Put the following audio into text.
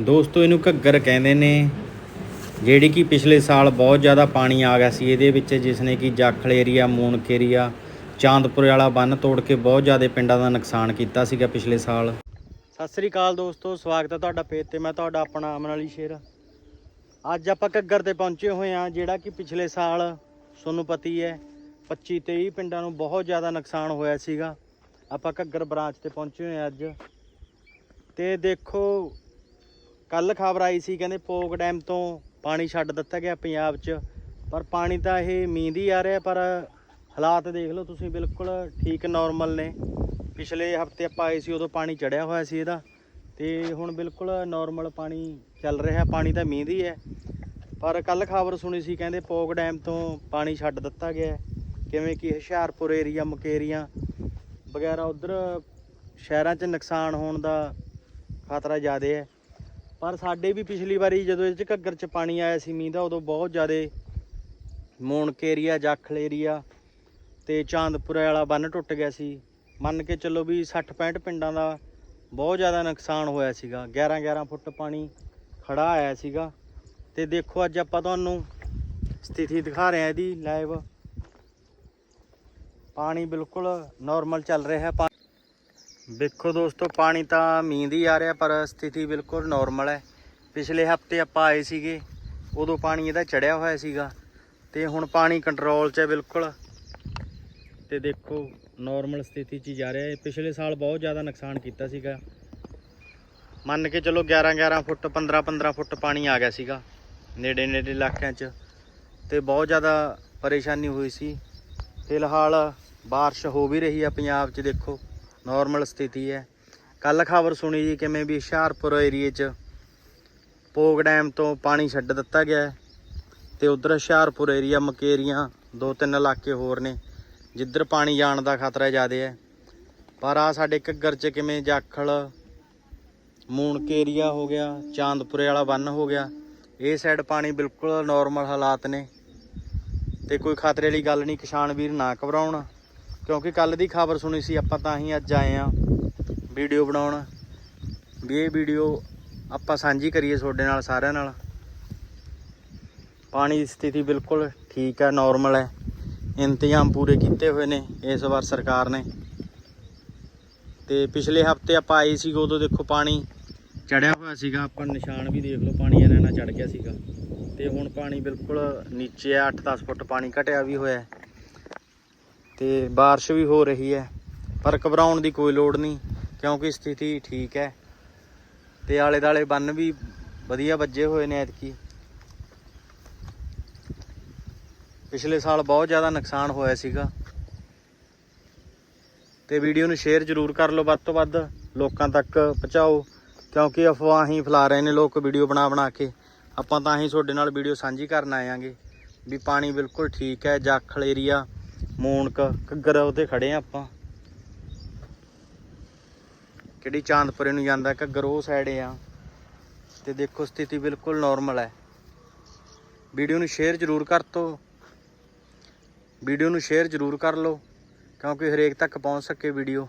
ਦੋਸਤੋ, ਇਹਨੂੰ ਘੱਗਰ ਕਹਿੰਦੇ ਨੇ, ਜਿਹੜੀ ਕਿ ਪਿਛਲੇ ਸਾਲ ਬਹੁਤ ਜ਼ਿਆਦਾ ਪਾਣੀ ਆ ਗਿਆ ਸੀ, ਇਹਦੇ ਵਿੱਚ ਜਿਸ ਨੇ ਕਿ ਜਾਖਲ ਏਰੀਆ ਮੂਨਕ ਏਰੀਆ ਚਾਂਦਪੁਰ ਵਾਲਾ ਬੰਨ ਤੋੜ ਕੇ ਬਹੁਤ ਜ਼ਿਆਦਾ ਪਿੰਡਾਂ ਦਾ ਨੁਕਸਾਨ ਕੀਤਾ ਸੀਗਾ ਪਿਛਲੇ ਸਾਲ। ਸਤਿ ਸ੍ਰੀ ਅਕਾਲ ਦੋਸਤੋ, ਸਵਾਗਤ ਹੈ ਤੁਹਾਡਾ ਪੇਜ ਤੇ, ਮੈਂ ਤੁਹਾਡਾ ਆਪਣਾ ਅਮਨ ਅਲੀ ਸ਼ੇਰ। ਅੱਜ ਆਪਾਂ ਘੱਗਰ ਤੇ ਪਹੁੰਚੇ ਹੋਏ ਹਾਂ, ਜਿਹੜਾ ਕਿ ਪਿਛਲੇ ਸਾਲ, ਤੁਹਾਨੂੰ ਪਤੀ ਹੈ 25 23 ਪਿੰਡਾਂ ਨੂੰ ਬਹੁਤ ਜ਼ਿਆਦਾ ਨੁਕਸਾਨ ਹੋਇਆ ਸੀਗਾ। ਆਪਾਂ ਘੱਗਰ ਬ੍ਰਾਂਚ ਤੇ ਪਹੁੰਚੇ ਹੋਏ ਹਾਂ ਅੱਜ। ਤੇ ਦੇਖੋ ਕੱਲ ਖਬਰ ਆਈ ਸੀ ਕਹਿੰਦੇ ਪੋਕ ਡੈਮ ਤੋਂ ਪਾਣੀ ਛੱਡ ਦਿੱਤਾ ਗਿਆ ਪੰਜਾਬ 'ਚ, ਪਰ ਪਾਣੀ ਤਾਂ ਇਹ ਮੀਂਹ ਹੀ ਆ ਰਿਹਾ, ਪਰ ਹਾਲਾਤ ਦੇਖ ਲਓ ਤੁਸੀਂ ਬਿਲਕੁਲ ਠੀਕ ਨਾਰਮਲ ਨੇ ਪਿਛਲੇ ਹਫ਼ਤੇ ਆਪਾਂ ਆਏ ਸੀ ਉਦੋਂ ਪਾਣੀ ਚੜਿਆ ਹੋਇਆ ਸੀ ਇਹਦਾ, ਤੇ ਹੁਣ ਬਿਲਕੁਲ ਨਾਰਮਲ ਪਾਣੀ ਚੱਲ ਰਿਹਾ, ਪਾਣੀ ਤਾਂ ਮੀਂਹ ਦੀ ਹੈ ਪਰ ਕੱਲ ਖਬਰ ਸੁਣੀ ਸੀ ਕਹਿੰਦੇ ਪੋਕ ਡੈਮ ਤੋਂ ਪਾਣੀ ਛੱਡ ਦਿੱਤਾ ਗਿਆ ਹੈ। ਕਿਵੇਂ ਕਿ ਹੁਸ਼ਿਆਰਪੁਰ ਏਰੀਆ ਮੁਕੇਰੀਆਂ ਵਗੈਰਾ ਉਧਰ ਸ਼ਹਿਰਾਂ 'ਚ ਨੁਕਸਾਨ ਹੋਣ ਦਾ ਖਤਰਾ ਜ਼ਿਆਦਾ ਹੈ ਪਰ ਸਾਡੇ ਵੀ ਪਿਛਲੀ ਵਾਰੀ ਜਦੋਂ ਇਹ 'ਚ ਘੱਗਰ 'ਚ ਪਾਣੀ ਆਇਆ ਸੀ, ਮੀਂਹ ਦਾ, ਉਦੋਂ ਬਹੁਤ ਜ਼ਿਆਦਾ ਮੋਣਕ ਏਰੀਆ ਜਾਖਲ ਏਰੀਆ ਤੇ ਚਾਂਦਪੁਰੇ ਵਾਲਾ ਬੰਨ ਟੁੱਟ ਗਿਆ ਸੀ। ਮੰਨ ਕੇ ਚੱਲੋ ਵੀ 60 65 ਪਿੰਡਾਂ ਦਾ ਬਹੁਤ ਜ਼ਿਆਦਾ ਨੁਕਸਾਨ ਹੋਇਆ ਸੀਗਾ। 11 11 ਫੁੱਟ ਪਾਣੀ ਖੜਾ ਆਇਆ ਸੀਗਾ। ਤੇ ਦੇਖੋ ਅੱਜ ਆਪਾਂ ਤੁਹਾਨੂੰ ਸਥਿਤੀ ਦਿਖਾ ਰਹੇ ਹਾਂ ਇਹਦੀ ਲਾਈਵ ਪਾਣੀ ਬਿਲਕੁਲ ਨਾਰਮਲ ਚੱਲ ਰਿਹਾ ਹੈ। ਪਾ- ਦੇਖੋ ਦੋਸਤੋ, ਪਾਣੀ ਤਾਂ ਮੀਂਹ ਦੀ ਆ ਰਿਹਾ, ਪਰ ਸਥਿਤੀ ਬਿਲਕੁਲ ਨਾਰਮਲ ਹੈ। ਪਿਛਲੇ ਹਫ਼ਤੇ ਆਪਾਂ ਆਏ ਸੀਗੇ, ਉਦੋਂ ਪਾਣੀ ਇਹਦਾ ਚੜਿਆ ਹੋਇਆ ਸੀਗਾ। ਤੇ ਹੁਣ ਪਾਣੀ ਕੰਟਰੋਲ 'ਚ ਹੈ ਬਿਲਕੁਲ। ਤੇ ਦੇਖੋ ਨਾਰਮਲ ਸਥਿਤੀ 'ਚ ਹੀ ਜਾ ਰਿਹਾ। ਹੈ ਪਿਛਲੇ ਸਾਲ ਬਹੁਤ ਜ਼ਿਆਦਾ ਨੁਕਸਾਨ ਕੀਤਾ ਸੀਗਾ। ਮੰਨ ਕੇ ਚਲੋ 11 11 ਫੁੱਟ 15 15 ਫੁੱਟ ਪਾਣੀ ਆ ਗਿਆ ਸੀਗਾ, ਨੇੜੇ ਨੇੜੇ ਇਲਾਕਿਆਂ 'ਚ। ਤੇ ਬਹੁਤ ਜ਼ਿਆਦਾ ਪਰੇਸ਼ਾਨੀ ਹੋਈ ਸੀ। ਫਿਲਹਾਲ ਬਾਰਿਸ਼ ਹੋ ਵੀ ਰਹੀ ਆ ਪੰਜਾਬ 'ਚ, ਦੇਖੋ। ਨਾਰਮਲ ਸਥਿਤੀ ਹੈ। ਕੱਲ ਖਬਰ ਸੁਣੀ ਜੀ ਕਿਵੇਂ ਵੀ ਹੁਸ਼ਿਆਰਪੁਰ ਏਰੀਏ 'ਚ ਪੋਗ ਡੈਮ ਤੋਂ ਪਾਣੀ ਛੱਡ ਦਿੱਤਾ ਗਿਆ ਹੈ ਤੇ ਉਧਰ ਹੁਸ਼ਿਆਰਪੁਰ ਏਰੀਆ ਮਕੇਰੀਆਂ ਦੋ ਤਿੰਨ ਇਲਾਕੇ ਹੋਰ ਨੇ, ਜਿੱਧਰ ਪਾਣੀ ਜਾਣ ਦਾ ਖਤਰਾ ਜ਼ਿਆਦਾ ਹੈ। ਪਰ ਆ ਸਾਡੇ ਘੱਗਰ 'ਚ ਕਿਵੇਂ ਜਾਖਲ ਮੂਣਕ ਏਰੀਆ ਹੋ ਗਿਆ, ਚਾਂਦਪੁਰੇ ਵਾਲਾ ਬੰਨ ਹੋ ਗਿਆ, ਇਹ ਸਾਈਡ ਪਾਣੀ ਬਿਲਕੁਲ ਨਾਰਮਲ ਹਾਲਾਤ ਨੇ। ਤੇ ਕੋਈ ਖਤਰੇ ਵਾਲੀ ਗੱਲ ਨਹੀਂ, ਕਿਸਾਨ ਵੀਰ ਨਾ ਘਬਰਾਉਣ। ਕਿਉਂਕਿ ਕੱਲ ਦੀ ਖਬਰ ਸੁਣੀ ਸੀ, ਆਪਾਂ ਤਾਂ ਹੀ ਅੱਜ ਆਏ ਆ ਵੀਡੀਓ ਬਣਾਉਣ। ਵੀ ਇਹ ਵੀਡੀਓ ਆਪਾਂ ਸਾਂਝੀ ਕਰੀਏ ਤੁਹਾਡੇ ਨਾਲ, ਸਾਰਿਆਂ ਨਾਲ। ਪਾਣੀ ਦੀ ਸਥਿਤੀ ਬਿਲਕੁਲ ਠੀਕ ਹੈ ਨਾਰਮਲ ਹੈ। ਇੰਤਜ਼ਾਮ ਪੂਰੇ ਕੀਤੇ ਹੋਏ ਨੇ ਇਸ ਵਾਰ ਸਰਕਾਰ ਨੇ। ਤੇ ਪਿਛਲੇ ਹਫ਼ਤੇ ਆਪਾਂ ਆਏ ਸੀ ਉਦੋਂ ਦੇਖੋ ਪਾਣੀ ਚੜਿਆ ਹੋਇਆ ਸੀਗਾ, ਆਪਾਂ ਨਿਸ਼ਾਨ ਵੀ ਦੇਖ ਲਓ, ਪਾਣੀ ਇਹਨਾਂ ਨਾਲ ਚੜ ਗਿਆ ਸੀਗਾ। ਤੇ ਹੁਣ ਪਾਣੀ ਬਿਲਕੁਲ ਨੀਚੇ ਹੈ 8-10 ਫੁੱਟ ਪਾਣੀ ਘਟਿਆ ਵੀ ਹੋਇਆ ਤੇ بارش ਵੀ ਹੋ ਰਹੀ ਹੈ ਪਰ ਘਬਰਾਉਣ ਦੀ ਕੋਈ ਲੋੜ ਨਹੀਂ ਕਿਉਂਕਿ ਸਥਿਤੀ ਠੀਕ ਹੈ ਤੇ ਆਲੇ ਦਾਲੇ ਬੰਨ ਵੀ ਵਧੀਆ ਵੱਜੇ ਹੋਏ ਨੇ ਐਤਕੀ ਪਿਛਲੇ ਸਾਲ ਬਹੁਤ ਜ਼ਿਆਦਾ ਨੁਕਸਾਨ ਹੋਇਆ ਸੀਗਾ ਤੇ ਵੀਡੀਓ ਨੂੰ ਸ਼ੇਅਰ ਜ਼ਰੂਰ ਕਰ ਲਓ ਵੱਧ ਤੋਂ ਵੱਧ ਲੋਕਾਂ ਤੱਕ ਪਹੁੰਚਾਓ ਕਿਉਂਕਿ ਅਫਵਾਹ ਹੀ ਫੈਲਾ ਰਹੇ ਨੇ ਲੋਕ ਵੀਡੀਓ ਬਣਾ ਬਣਾ ਕੇ ਆਪਾਂ ਤਾਂ ਹੀ ਤੁਹਾਡੇ ਨਾਲ ਵੀਡੀਓ ਸਾਂਝੀ ਕਰਨ ਆਏਾਂਗੇ ਵੀ ਪਾਣੀ ਬਿਲਕੁਲ ਠੀਕ ਹੈ ਜਾਖਲ ਏਰੀਆ ਮੂਣਕ ਘੱਗਰ ਉਹਦੇ ਖੜੇ ਆ ਆਪਾਂ। ਕਿਹੜੀ ਚਾਂਦਪੁਰੇ ਨੂੰ ਜਾਂਦਾ ਘੱਗਰ, ਉਹ ਸਾਈਡ ਆ। ਤੇ ਦੇਖੋ ਸਥਿਤੀ ਬਿਲਕੁਲ ਨਾਰਮਲ ਹੈ ਵੀਡੀਓ ਨੂੰ ਸ਼ੇਅਰ ਜ਼ਰੂਰ ਕਰ ਤੋ। ਵੀਡੀਓ ਨੂੰ ਸ਼ੇਅਰ ਜ਼ਰੂਰ ਕਰ ਲਓ ਕਿਉਂਕਿ ਹਰੇਕ ਤੱਕ ਪਹੁੰਚ ਸਕੇ ਵੀਡੀਓ।